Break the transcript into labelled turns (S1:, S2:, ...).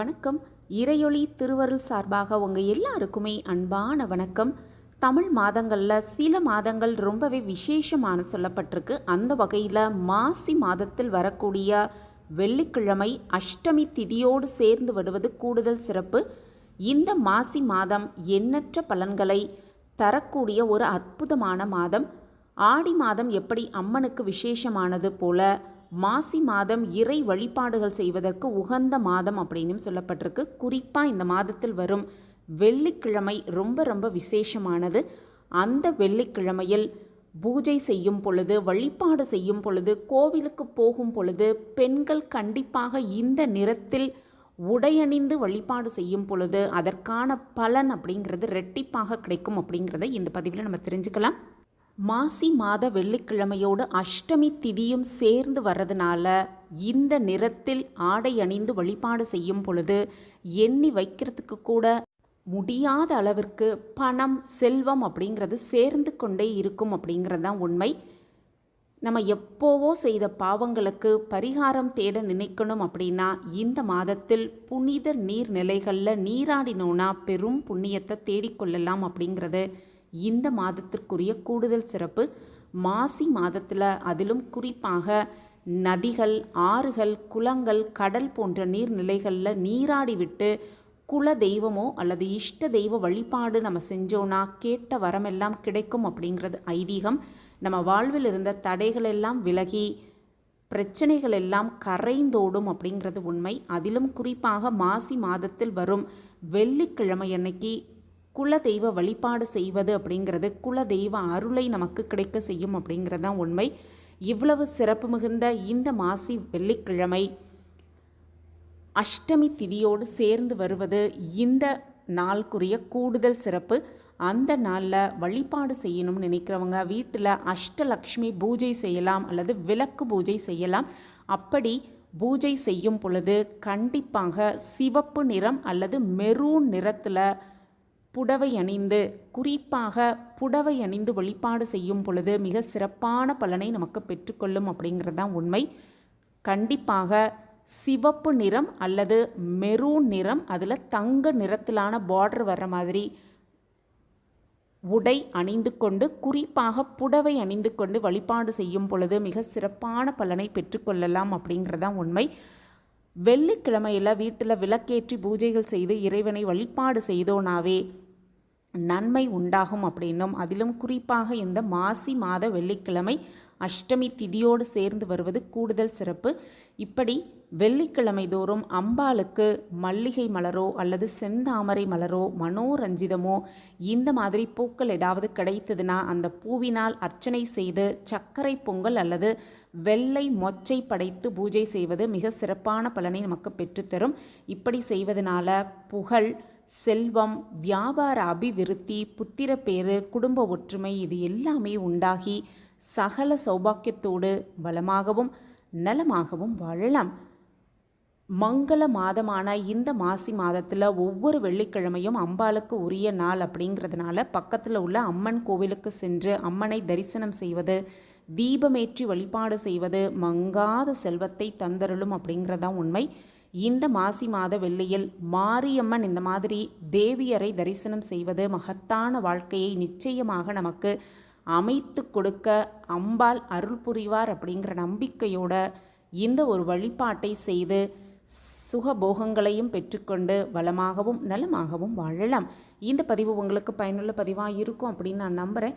S1: வணக்கம். இறையொளி திருவருள் சார்பாக உங்கள் எல்லாருக்குமே அன்பான வணக்கம். தமிழ் மாதங்களில் சில மாதங்கள் ரொம்பவே விசேஷமான சொல்லப்பட்டிருக்கு. அந்த வகையில் மாசி மாதத்தில் வரக்கூடிய வெள்ளிக்கிழமை அஷ்டமி திதியோடு சேர்ந்து வருவது கூடுதல் சிறப்பு. இந்த மாசி மாதம் எண்ணற்ற பலன்களை தரக்கூடிய ஒரு அற்புதமான மாதம். ஆடி மாதம் எப்படி அம்மனுக்கு விசேஷமானது போல மாசி மாதம் இறை வழிபாடுகள் செய்வதற்கு உகந்த மாதம் அப்படின்னு சொல்லப்பட்டிருக்கு. குறிப்பாக இந்த மாதத்தில் வரும் வெள்ளிக்கிழமை ரொம்ப ரொம்ப விசேஷமானது. அந்த வெள்ளிக்கிழமையில் பூஜை செய்யும் பொழுது வழிபாடு செய்யும் பொழுது கோவிலுக்கு போகும் பொழுது பெண்கள் கண்டிப்பாக இந்த நிறத்தில் உடையணிந்து வழிபாடு செய்யும் பொழுது அதற்கான பலன் அப்படிங்கிறது ரெட்டிப்பாக கிடைக்கும் அப்படிங்கிறத இந்த பதிவில் நம்ம தெரிஞ்சுக்கலாம். மாசி மாத வெள்ளிக்கிழமையோடு அஷ்டமி திதியும் சேர்ந்து வர்றதுனால இந்த நிறத்தில் ஆடை அணிந்து வழிபாடு செய்யும் பொழுது எண்ணி வைக்கிறதுக்கு கூட முடியாத அளவிற்கு பணம் செல்வம் அப்படிங்கிறது சேர்ந்து கொண்டே இருக்கும் அப்படிங்கிறது தான் உண்மை. நம்ம எப்போவோ செய்த பாவங்களுக்கு பரிகாரம் தேட நினைக்கணும் அப்படின்னா இந்த மாதத்தில் புனித நீர்நிலைகளில் நீராடினோன்னா பெரும் புண்ணியத்தை தேடிக்கொள்ளலாம் அப்படிங்கிறது இந்த மாதத்திற்குரிய கூடுதல் சிறப்பு மாசி மாதத்தில் அதிலும் குறிப்பாக நதிகள் ஆறுகள் குளங்கள் கடல் போன்ற நீர்நிலைகளில் நீராடிவிட்டு குல தெய்வமோ அல்லது இஷ்ட தெய்வ வழிபாடு நம்ம செஞ்சோன்னா கேட்ட வரமெல்லாம் கிடைக்கும் அப்படிங்கிறது ஐதீகம். நம்ம வாழ்வில் இருந்த தடைகள் எல்லாம் விலகி பிரச்சனைகள் எல்லாம் கரைந்தோடும் அப்படிங்கிறது உண்மை. அதிலும் குறிப்பாக மாசி மாதத்தில் வரும் வெள்ளிக்கிழமை அன்னைக்கு குல தெய்வ வழிபாடு செய்வது அப்படிங்கிறது குல தெய்வ அருளை நமக்கு கிடைக்க செய்யும் அப்படிங்கிறது தான் உண்மை. இவ்வளவு சிறப்பு மிகுந்த இந்த மாசி வெள்ளிக்கிழமை அஷ்டமி திதியோடு சேர்ந்து வருவது இந்த நாளுக்குரிய கூடுதல் சிறப்பு. அந்த நாளில் வழிபாடு செய்யணும்னு நினைக்கிறவங்க வீட்டில் அஷ்டலக்ஷ்மி பூஜை செய்யலாம் அல்லது விளக்கு பூஜை செய்யலாம். அப்படி பூஜை செய்யும் பொழுது கண்டிப்பாக சிவப்பு நிறம் அல்லது மெரூன் நிறத்தில் புடவை அணிந்து குறிப்பாக புடவை அணிந்து வழிபாடு செய்யும் பொழுது மிக சிறப்பான பலனை நமக்கு பெற்றுக்கொள்ளும் அப்படிங்கிறது தான் உண்மை. கண்டிப்பாக சிவப்பு நிறம் அல்லது மெரூன் நிறம் அதில் தங்க நிறத்திலான பார்டர் வர்ற மாதிரி உடை அணிந்து கொண்டு குறிப்பாக புடவை அணிந்து கொண்டு வழிபாடு செய்யும் பொழுது மிக சிறப்பான பலனை பெற்றுக்கொள்ளலாம் அப்படிங்கிறதான் உண்மை. வெள்ளிக்கிழமையில் வீட்டில் விளக்கேற்றி பூஜைகள் செய்து இறைவனை வழிபாடு செய்தோனாவே. நன்மை உண்டாகும் அப்படின்னும். அதிலும் குறிப்பாக இந்த மாசி மாத வெள்ளிக்கிழமை அஷ்டமி திதியோடு சேர்ந்து வருவது கூடுதல் சிறப்பு. இப்படி வெள்ளிக்கிழமை தோறும் அம்பாளுக்கு மல்லிகை மலரோ அல்லது செந்தாமரை மலரோ மனோரஞ்சிதமோ இந்த மாதிரி பூக்கள் ஏதாவது கிடைத்ததுன்னா அந்த பூவினால் அர்ச்சனை செய்து சர்க்கரை பொங்கல் அல்லது வெள்ளை மொச்சை படைத்து பூஜை செய்வது மிக சிறப்பான பலனை நமக்கு பெற்றுத்தரும். இப்படி செய்வதனால புகழ் செல்வம் வியாபார அபிவிருத்தி புத்திரப்பேறு குடும்ப ஒற்றுமை இது எல்லாமே உண்டாகி சகல சௌபாக்கியத்தோடு வளமாகவும் நலமாகவும் வாழலாம். மங்கள மாதமான இந்த மாசி மாதத்தில் ஒவ்வொரு வெள்ளிக்கிழமையும் அம்பாளுக்கு உரிய நாள் அப்படிங்கிறதுனால பக்கத்தில் உள்ள அம்மன் கோவிலுக்கு சென்று அம்மனை தரிசனம் செய்வது தீபமேற்றி வழிபாடு செய்வது மங்காத செல்வத்தை தந்தருளும் அப்படிங்கிறதான் உண்மை. இந்த மாசி மாத வெள்ளியில் மாரியம்மன் இந்த மாதிரி தேவியரை தரிசனம் செய்வது மகத்தான வாழ்க்கையை நிச்சயமாக நமக்கு அமைத்து கொடுக்க அம்பாள் அருள் புரிவார் அப்படிங்கிற நம்பிக்கையோட இந்த ஒரு வழிபாட்டை செய்து சுகபோகங்களையும் பெற்றுக்கொண்டு வளமாகவும் நலமாகவும் வாழலாம். இந்த பதிவு உங்களுக்கு பயனுள்ள பதிவாக இருக்கும் அப்படின்னு நான் நம்புகிறேன்